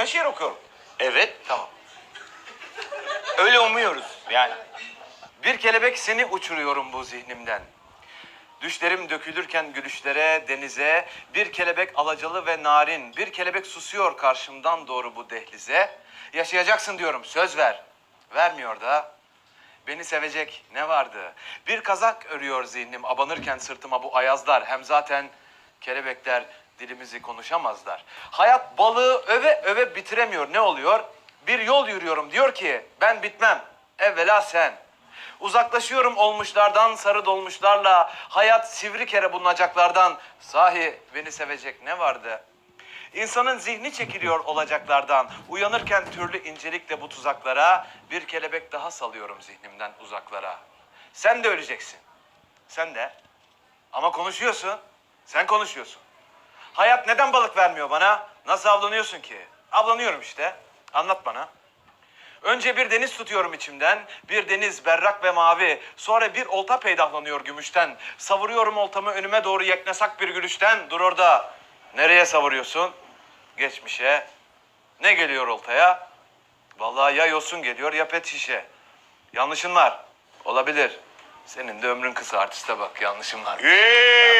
lütfen şiir okuyorum. Evet. Tamam. Öyle umuyoruz yani. Bir kelebek seni uçuruyorum bu zihnimden. Düşlerim dökülürken gülüşlere, denize, bir kelebek alacalı ve narin, bir kelebek susuyor karşımdan doğru bu dehlize. Yaşayacaksın diyorum, söz ver. Vermiyor da. Beni sevecek ne vardı? Bir kazak örüyor zihnim, abanırken sırtıma bu ayazlar. Hem zaten kelebekler dilimizi konuşamazlar. Hayat balığı öve öve bitiremiyor. Ne oluyor? Bir yol yürüyorum diyor ki ben bitmem. Evvela sen. Uzaklaşıyorum olmuşlardan, sarı dolmuşlarla. Hayat sivri kere bulunacaklardan. Sahi beni sevecek ne vardı? İnsanın zihni çekiliyor olacaklardan. Uyanırken türlü incelikle bu tuzaklara bir kelebek daha salıyorum zihnimden uzaklara. Sen de öleceksin. Sen de. Ama konuşuyorsun. Sen konuşuyorsun. Hayat neden balık vermiyor bana? Nasıl avlanıyorsun ki? Avlanıyorum işte. Anlat bana. Önce bir deniz tutuyorum içimden. Bir deniz berrak ve mavi. Sonra bir olta peydahlanıyor gümüşten. Savuruyorum oltamı önüme doğru yeknesak bir gülüşten. Dur orada. Nereye savuruyorsun? Geçmişe. Ne geliyor oltaya? Vallahi ya yosun geliyor ya pet şişe. Yanlışın var. Olabilir. Senin de ömrün kısa artiste bak yanlışın var. Hey!